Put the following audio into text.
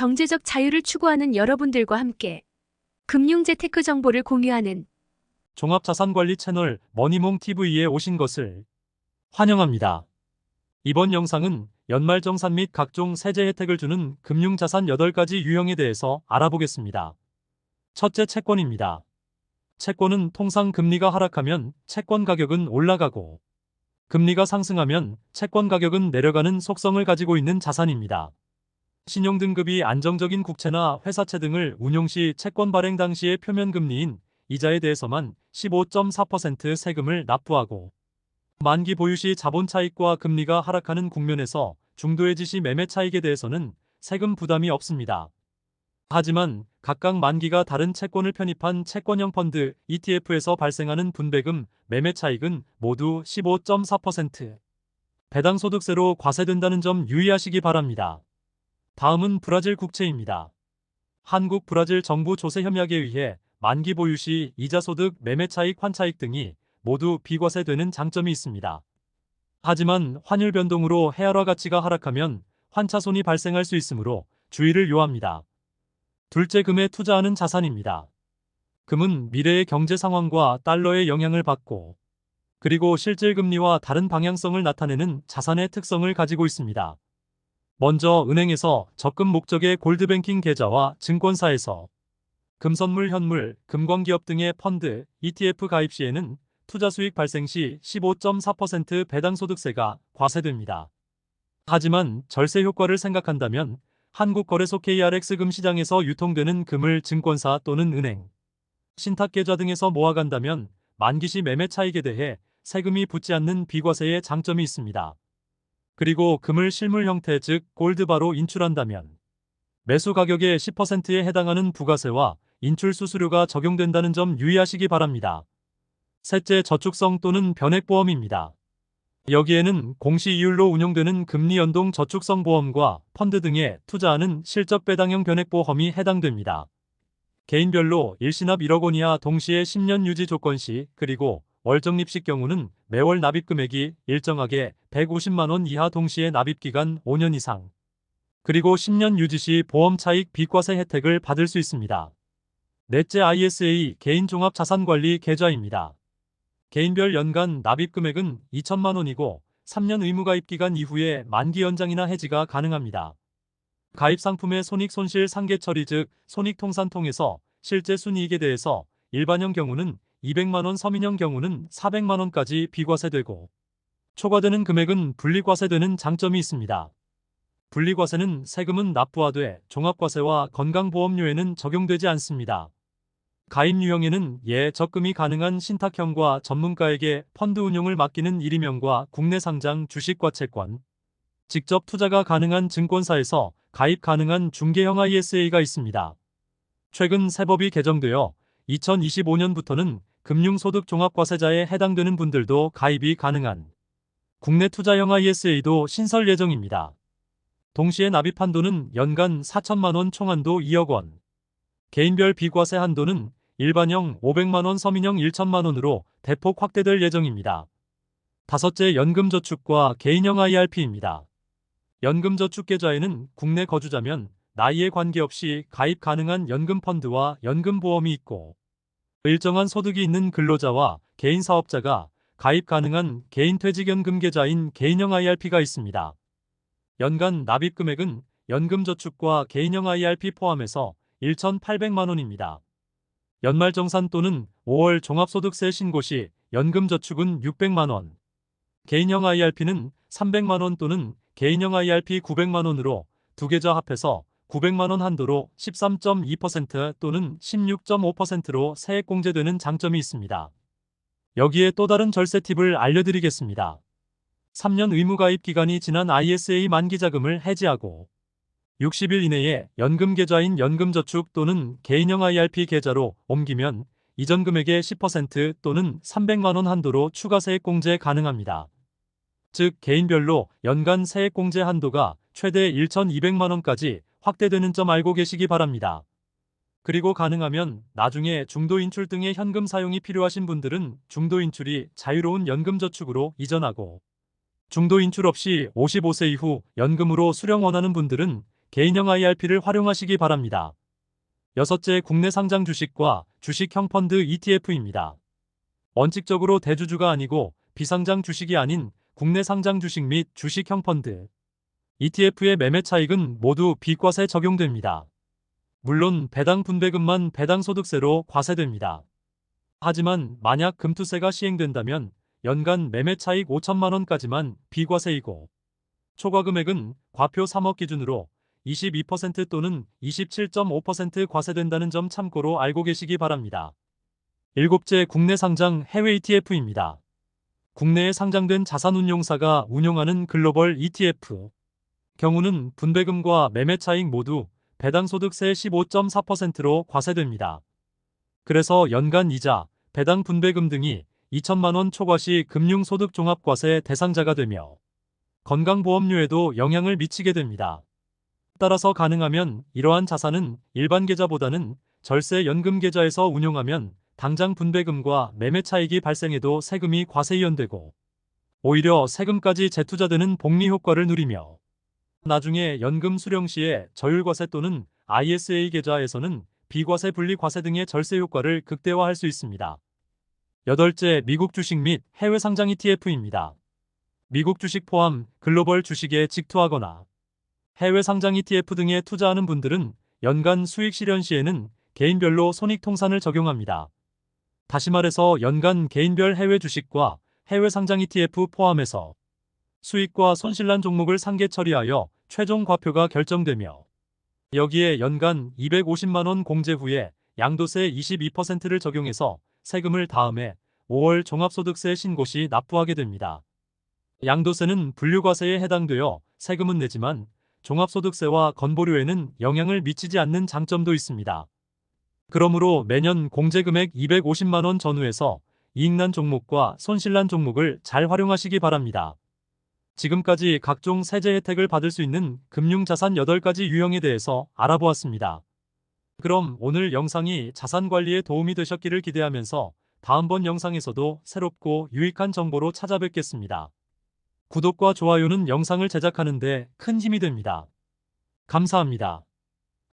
경제적 자유를 추구하는 여러분들과 함께 금융재 테크 정보를 공유하는 종합자산관리 채널 머니몽TV에 오신 것을 환영합니다. 이번 영상은 연말정산 및 각종 세제 혜택을 주는 금융자산 8가지 유형에 대해서 알아보겠습니다. 첫째 채권입니다. 채권은 통상 금리가 하락하면 채권 가격은 올라가고 금리가 상승하면 채권 가격은 내려가는 속성을 가지고 있는 자산입니다. 신용등급이 안정적인 국채나 회사채 등을 운용 시 채권 발행 당시의 표면 금리인 이자에 대해서만 15.4% 세금을 납부하고 만기 보유 시 자본 차익과 금리가 하락하는 국면에서 중도해지 시 매매 차익에 대해서는 세금 부담이 없습니다. 하지만 각각 만기가 다른 채권을 편입한 채권형 펀드 ETF에서 발생하는 분배금, 매매 차익은 모두 15.4% 배당 소득세로 과세된다는 점 유의하시기 바랍니다. 다음은 브라질 국채입니다. 한국 브라질 정부 조세 협약에 의해 만기 보유 시 이자 소득, 매매 차익, 환차익 등이 모두 비과세되는 장점이 있습니다. 하지만 환율 변동으로 헤아라 가치가 하락하면 환차손이 발생할 수 있으므로 주의를 요합니다. 둘째 금에 투자하는 자산입니다. 금은 미래의 경제 상황과 달러의 영향을 받고 그리고 실질 금리와 다른 방향성을 나타내는 자산의 특성을 가지고 있습니다. 먼저 은행에서 적금 목적의 골드뱅킹 계좌와 증권사에서 금선물 현물, 금광기업 등의 펀드, ETF 가입 시에는 투자 수익 발생 시 15.4% 배당 소득세가 과세됩니다. 하지만 절세 효과를 생각한다면 한국거래소 KRX 금 시장에서 유통되는 금을 증권사 또는 은행, 신탁계좌 등에서 모아간다면 만기 시 매매 차익에 대해 세금이 붙지 않는 비과세의 장점이 있습니다. 그리고 금을 실물 형태 즉 골드바로 인출한다면 매수 가격의 10%에 해당하는 부가세와 인출 수수료가 적용된다는 점 유의하시기 바랍니다. 셋째 저축성 또는 변액보험입니다. 여기에는 공시이율로 운용되는 금리 연동 저축성 보험과 펀드 등에 투자하는 실적 배당형 변액보험이 해당됩니다. 개인별로 일시납 1억 원 이하 동시에 10년 유지 조건 시 그리고 월적립식 경우는 매월 납입 금액이 일정하게 150만 원 이하 동시에 납입 기간 5년 이상 그리고 10년 유지 시 보험 차익 비과세 혜택을 받을 수 있습니다. 넷째 ISA 개인 종합 자산 관리 계좌입니다. 개인별 연간 납입 금액은 2천만 원이고 3년 의무 가입 기간 이후에 만기 연장이나 해지가 가능합니다. 가입 상품의 손익 손실 상계 처리 즉 손익 통산 통해서 실제 순이익에 대해서 일반형 경우는 200만 원, 서민형 경우는 400만 원까지 비과세되고 초과되는 금액은 분리과세되는 장점이 있습니다. 분리과세는 세금은 납부하되 종합과세와 건강보험료에는 적용되지 않습니다. 가입 유형에는 예 적금이 가능한 신탁형과 전문가에게 펀드 운용을 맡기는 1위명과 국내 상장 주식과 채권, 직접 투자가 가능한 증권사에서 가입 가능한 중개형 ISA가 있습니다. 최근 세법이 개정되어 2025년부터는 금융소득 종합과세자에 해당되는 분들도 가입이 가능한 국내 투자형 ISA도 신설 예정입니다. 동시에 납입 한도는 연간 4천만 원 총한도 2억 원. 개인별 비과세 한도는 일반형 500만 원, 서민형 1천만 원으로 대폭 확대될 예정입니다. 다섯째 연금저축과 개인형 IRP입니다. 연금저축계좌에는 국내 거주자면 나이에 관계없이 가입 가능한 연금펀드와 연금보험이 있고 일정한 소득이 있는 근로자와 개인 사업자가 가입 가능한 개인퇴직연금 계좌인 개인형 IRP가 있습니다. 연간 납입 금액은 연금저축과 개인형 IRP 포함해서 1,800만 원입니다. 연말정산 또는 5월 종합소득세 신고 시 연금저축은 600만 원, 개인형 IRP는 300만 원 또는 개인형 IRP 900만 원으로 두 계좌 합해서 900만 원 한도로 13.2% 또는 16.5%로 세액 공제되는 장점이 있습니다. 여기에 또 다른 절세 팁을 알려드리겠습니다. 3년 의무 가입 기간이 지난 ISA 만기 자금을 해지하고 60일 이내에 연금 계좌인 연금저축 또는 개인형 IRP 계좌로 옮기면 이전 금액의 10% 또는 300만 원 한도로 추가 세액 공제 가능합니다. 즉 개인별로 연간 세액 공제 한도가 최대 1,200만 원까지 확대되는 점 알고 계시기 바랍니다. 그리고 가능하면 나중에 중도 인출 등의 현금 사용이 필요하신 분들은 중도 인출이 자유로운 연금저축으로 이전하고 중도 인출 없이 55세 이후 연금으로 수령 원하는 분들은 개인형 IRP를 활용하시기 바랍니다. 여섯째, 국내 상장 주식과 주식형 펀드 ETF입니다. 원칙적으로 대주주가 아니고 비상장 주식이 아닌 국내 상장 주식 및 주식형 펀드 ETF의 매매 차익은 모두 비과세 적용됩니다. 물론 배당 분배금만 배당 소득세로 과세됩니다. 하지만 만약 금투세가 시행된다면 연간 매매 차익 5천만 원까지만 비과세이고 초과 금액은 과표 3억 기준으로 22% 또는 27.5% 과세된다는 점 참고로 알고 계시기 바랍니다. 일곱째 국내 상장 해외 ETF입니다. 국내에 상장된 자산운용사가 운용하는 글로벌 ETF 경우는 분배금과 매매 차익 모두 배당 소득세 15.4%로 과세됩니다. 그래서 연간 이자, 배당 분배금 등이 2천만 원 초과 시 금융소득 종합과세 대상자가 되며 건강보험료에도 영향을 미치게 됩니다. 따라서 가능하면 이러한 자산은 일반 계좌보다는 절세 연금 계좌에서 운용하면 당장 분배금과 매매 차익이 발생해도 세금이 과세이연되고 오히려 세금까지 재투자되는 복리 효과를 누리며 나중에 연금 수령 시에 저율과세 또는 ISA 계좌에서는 비과세 분리과세 등의 절세 효과를 극대화할 수 있습니다. 여덟째, 미국 주식 및 해외 상장 ETF입니다. 미국 주식 포함 글로벌 주식에 직투하거나 해외 상장 ETF 등에 투자하는 분들은 연간 수익 실현 시에는 개인별로 손익 통산을 적용합니다. 다시 말해서 연간 개인별 해외 주식과 해외 상장 ETF 포함해서 수익과 손실난 종목을 상계 처리하여 최종 과표가 결정되며 여기에 연간 250만 원 공제 후에 양도세 22%를 적용해서 세금을 다음해 5월 종합소득세 신고 시 납부하게 됩니다. 양도세는 분류과세에 해당되어 세금은 내지만 종합소득세와 건보료에는 영향을 미치지 않는 장점도 있습니다. 그러므로 매년 공제금액 250만 원 전후에서 이익난 종목과 손실난 종목을 잘 활용하시기 바랍니다. 지금까지 각종 세제 혜택을 받을 수 있는 금융자산 8가지 유형에 대해서 알아보았습니다. 그럼 오늘 영상이 자산 관리에 도움이 되셨기를 기대하면서 다음번 영상에서도 새롭고 유익한 정보로 찾아뵙겠습니다. 구독과 좋아요는 영상을 제작하는데 큰 힘이 됩니다. 감사합니다.